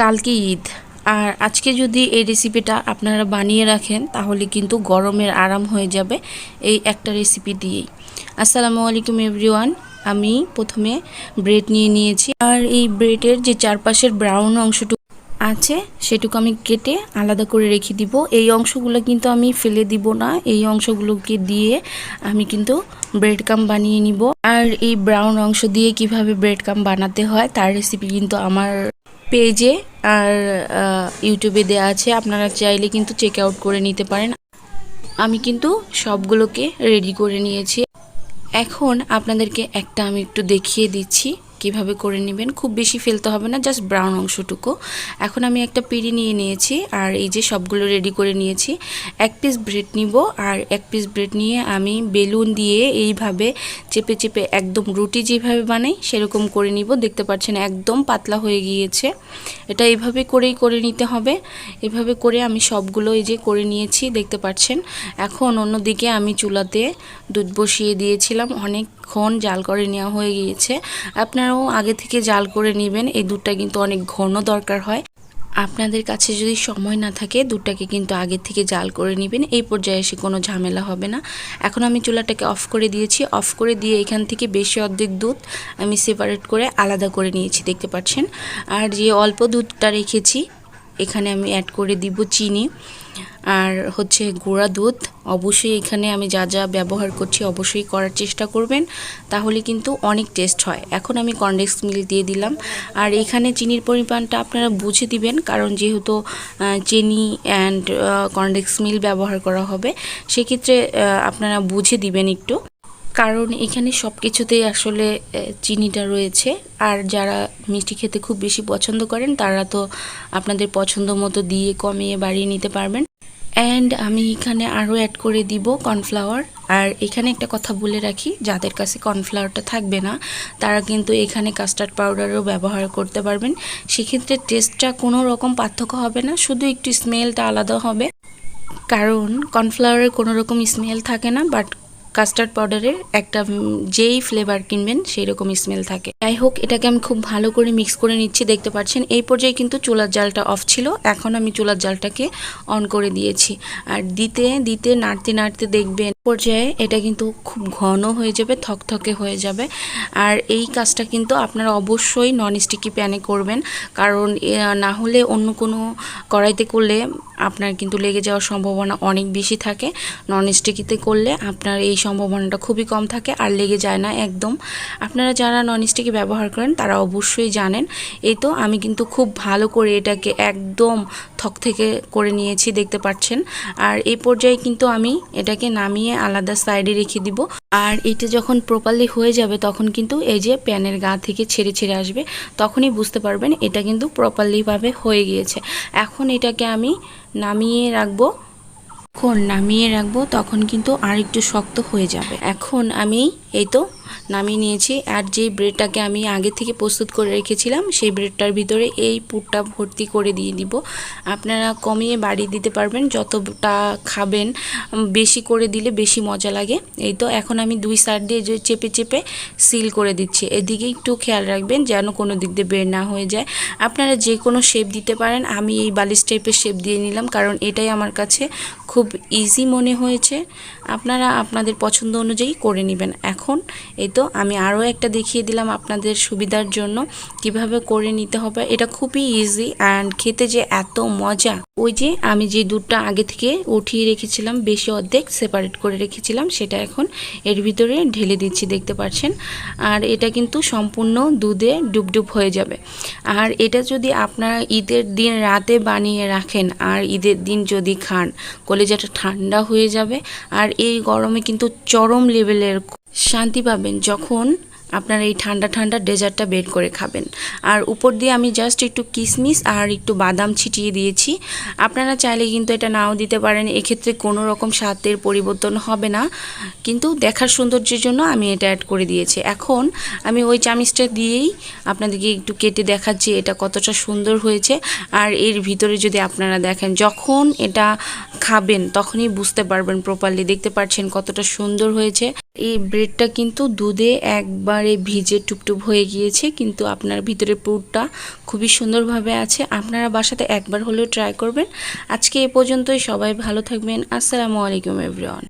কালকে ঈদ। আর আজকে যদি এই রেসিপিটা আপনারা বানিয়ে রাখেন, তাহলে কিন্তু গরমের আরাম হয়ে যাবে এই একটা রেসিপি দিয়েই। আসসালামু আলাইকুম এভরিওয়ান আমি প্রথমে ব্রেড নিয়ে নিয়েছি। আর এই ব্রেডের যে চারপাশের ব্রাউন অংশটুকু আছে, সেটুকু আমি কেটে আলাদা করে রেখে দিব। এই অংশগুলো কিন্তু আমি ফেলে দিব না, এই অংশগুলোকে দিয়ে আমি কিন্তু ব্রেড কাম বানিয়ে নিব। আর এই ব্রাউন অংশ দিয়ে কীভাবে ব্রেড কাম বানাতে হয়, তার রেসিপি কিন্তু আমার পেজে আর ইউটিউবে দেওয়া আছে। আপনারা চাইলে কিন্তু চেক আউট করে নিতে পারেন। আমি কিন্তু সবগুলোকে রেডি করে নিয়েছি। এখন আপনাদেরকে একটা আমি একটু দেখিয়ে দিচ্ছি। কীভাবে করে নেবেন, খুব বেশি ফেলতে হবে না জাস্ট ব্রাউন অংশটুকু। এখন আমি একটা পিড়ি নিয়ে নিয়েছি, আর এই যে সবগুলো রেডি করে নিয়েছি। এক পিস ব্রেড নিব, আর এক পিস ব্রেড নিয়ে আমি বেলুন দিয়ে এইভাবে চেপে চেপে একদম রুটি যেভাবে বানাই, সেরকম করে নিব। দেখতে পাচ্ছেন একদম পাতলা হয়ে গিয়েছে। এটা এইভাবে করেই করে নিতে হবে। এভাবে করে আমি সবগুলো এই যে করে নিয়েছি, দেখতে পাচ্ছেন। এখন অন্যদিকে আমি চুলাতে দুধ বসিয়ে দিয়েছিলাম অনেকক্ষণ জাল করে নেওয়া হয়ে গিয়েছে। আপনারাও আগে থেকে জাল করে নেবেন। এই দুধটা কিন্তু অনেক ঘন দরকার হয়। আপনাদের কাছে যদি সময় না থাকে, দুধটাকে কিন্তু আগে থেকে জাল করে নেবেন। এই পর্যায়ে এসে কোনো ঝামেলা হবে না। এখন আমি চুলাটাকে অফ করে দিয়েছি। অফ করে দিয়ে এখান থেকে বেশি অর্ধেক দুধ আমি সেপারেট করে আলাদা করে নিয়েছি, দেখতে পাচ্ছেন। আর যে অল্প দুধটা রেখেছি এখানে আমি অ্যাড করে দিব চিনি। আর হচ্ছে গুঁড়া দুধ। অবশ্যই এখানে আমি যা যা ব্যবহার করছি অবশ্যই করার চেষ্টা করবেন। তাহলে কিন্তু অনেক টেস্ট হয়। এখন আমি কনডেক্স মিল দিয়ে দিলাম। আর এখানে চিনির পরিমাণটা আপনারা বুঝে দিবেন। কারণ যেহেতু চিনি অ্যান্ড কনডেক্স মিল ব্যবহার করা হবে, সেক্ষেত্রে আপনারা বুঝে দিবেন একটু। কারণ এখানে সব কিছুতেই আসলে চিনিটা রয়েছে। আর যারা মিষ্টি খেতে খুব বেশি পছন্দ করেন, তারা তো আপনাদের পছন্দ মতো দিয়ে কমিয়ে বাড়িয়ে নিতে পারবেন। অ্যান্ড আমি এখানে আরও অ্যাড করে দিব কর্নফ্লাওয়ার আর এখানে একটা কথা বলে রাখি, যাদের কাছে কর্নফ্লাওয়ারটা থাকবে না, তারা কিন্তু এখানে কাস্টার্ড পাউডারও ব্যবহার করতে পারবেন। সেক্ষেত্রে টেস্টটা কোনো রকম পার্থক্য হবে না, শুধু একটু স্মেলটা আলাদা হবে। কারণ কর্নফ্লাওয়ারের কোনো রকম স্মেল থাকে না বাট কাস্টার্ড পাউডারের একটা যেই ফ্লেভার কিনবেন সেই রকম স্মেল থাকে। যাই হোক, এটাকে আমি খুব ভালো করে মিক্স করে নিচ্ছি, দেখতে পাচ্ছেন। এই পর্যায়ে কিন্তু চুলার জালটা অফ ছিল। এখন আমি চুলার জালটাকে অন করে দিয়েছি। আর দিতে দিতে, নাড়তে নাড়তে দেখবেন পর্যায়ে এটা কিন্তু খুব ঘন হয়ে যাবে, থকথকে হয়ে যাবে। আর এই কাজটা কিন্তু আপনারা অবশ্যই নন স্টিকি প্যানে করবেন। কারণ না হলে অন্য কোনো কড়াইতে করলে আপনার কিন্তু লেগে যাওয়ার সম্ভাবনা অনেক বেশি থাকে। নন স্টিকিতে করলে আপনার এই সম্ভাবনাটা খুবই কম থাকে আর লেগে যায় না একদম। আপনারা যারা নন স্টিকি ব্যবহার করেন, তারা অবশ্যই জানেন। এই তো আমি কিন্তু খুব ভালো করে এটাকে একদম থক থেকে করে নিয়েছি, দেখতে পাচ্ছেন। আর এই পর্যায়ে কিন্তু আমি এটাকে নামিয়ে আলাদা সাইডে রেখে দিব। আর এটা যখন প্রপারলি হয়ে যাবে, তখন কিন্তু এই যে প্যানের গা থেকে ছেড়ে ছেড়ে আসবে, তখনই বুঝতে পারবেন এটা কিন্তু প্রপারলিভাবে হয়ে গিয়েছে। এখন এটাকে আমি নামিয়ে রাখব। যখন নামিয়ে রাখব, তখন কিন্তু আর একটু শক্ত হয়ে যাবে। এখন আমি এই তো নামিয়ে নিয়েছি, আর যে ব্রেডটাকে আমি আগে থেকে প্রস্তুত করে রেখেছিলাম, সেই ব্রেডটার ভিতরে এই পুরটা ভর্তি করে দিয়ে দিব। আপনারা কমিয়ে বাড়িয়ে দিতে পারবেন, যতটা খাবেন বেশি করে দিলে বেশি মজা লাগে। এই তো এখন আমি দুই সাইড দিয়ে যে চেপে চেপে সিল করে দিচ্ছি। এদিকে একটু খেয়াল রাখবেন, যেন কোনো দিক দিয়ে বের না হয়ে যায়। আপনারা যে কোনো শেপ দিতে পারেন, আমি এই বালিশ টাইপের শেপ দিয়ে নিলাম, কারণ এটাই আমার কাছে খুব ইজি মনে হয়েছে। আপনারা আপনাদের পছন্দ অনুযায়ী করে নেবেন। এখন এই তো আমি আরও একটা দেখিয়ে দিলাম আপনাদের সুবিধার জন্য। কীভাবে করে নিতে হবে, এটা খুবই ইজি অ্যান্ড খেতে যে এত মজা। ওই যে আমি যে দুধটা আগে থেকে উঠিয়ে রেখেছিলাম, বেশি অর্ধেক সেপারেট করে রেখেছিলাম, সেটা এখন এর ভিতরে ঢেলে দিচ্ছি, দেখতে পাচ্ছেন। আর এটা কিন্তু সম্পূর্ণ দুধে ডুবডুব হয়ে যাবে। আর এটা যদি আপনারা ঈদের দিন রাতে বানিয়ে রাখেন, আর ঈদের দিন যদি খান কলেজাটা ঠান্ডা হয়ে যাবে আর এই গরমে কিন্তু চরম লেভেলের শান্তি পাবেন যখন আপনারা এই ঠান্ডা ঠান্ডা ডেজার্টটা বের করে খাবেন। আর উপর দিয়ে আমি জাস্ট একটু কিশমিশ আর একটু বাদাম ছিটিয়ে দিয়েছি। আপনারা চাইলে কিন্তু এটা নাও দিতে পারেন। এক্ষেত্রে কোনো রকম স্বাদের পরিবর্তন হবে না। কিন্তু দেখার সৌন্দর্যের জন্য আমি এটা অ্যাড করে দিয়েছি। এখন আমি ওই চামিচটা দিয়েই আপনাদেরকে একটু কেটে দেখাচ্ছি এটা কতটা সুন্দর হয়েছে। আর এর ভিতরে যদি আপনারা দেখেন, যখন এটা খাবেন তখনই বুঝতে পারবেন প্রপারলি দেখতে পাচ্ছেন কতটা সুন্দর হয়েছে। এই ব্রেডটা কিন্তু দুধে একবারে ভিজে টুপটুপ হয়ে গিয়েছে, কিন্তু আপনার ভিতরে পুরটা খুবই সুন্দরভাবে আছে। আপনারা বাসাতে একবার হলেও ট্রাই করবেন। আজকে এ পর্যন্তই, সবাই ভালো থাকবেন। আসসালামু আলাইকুম এভরিওয়ান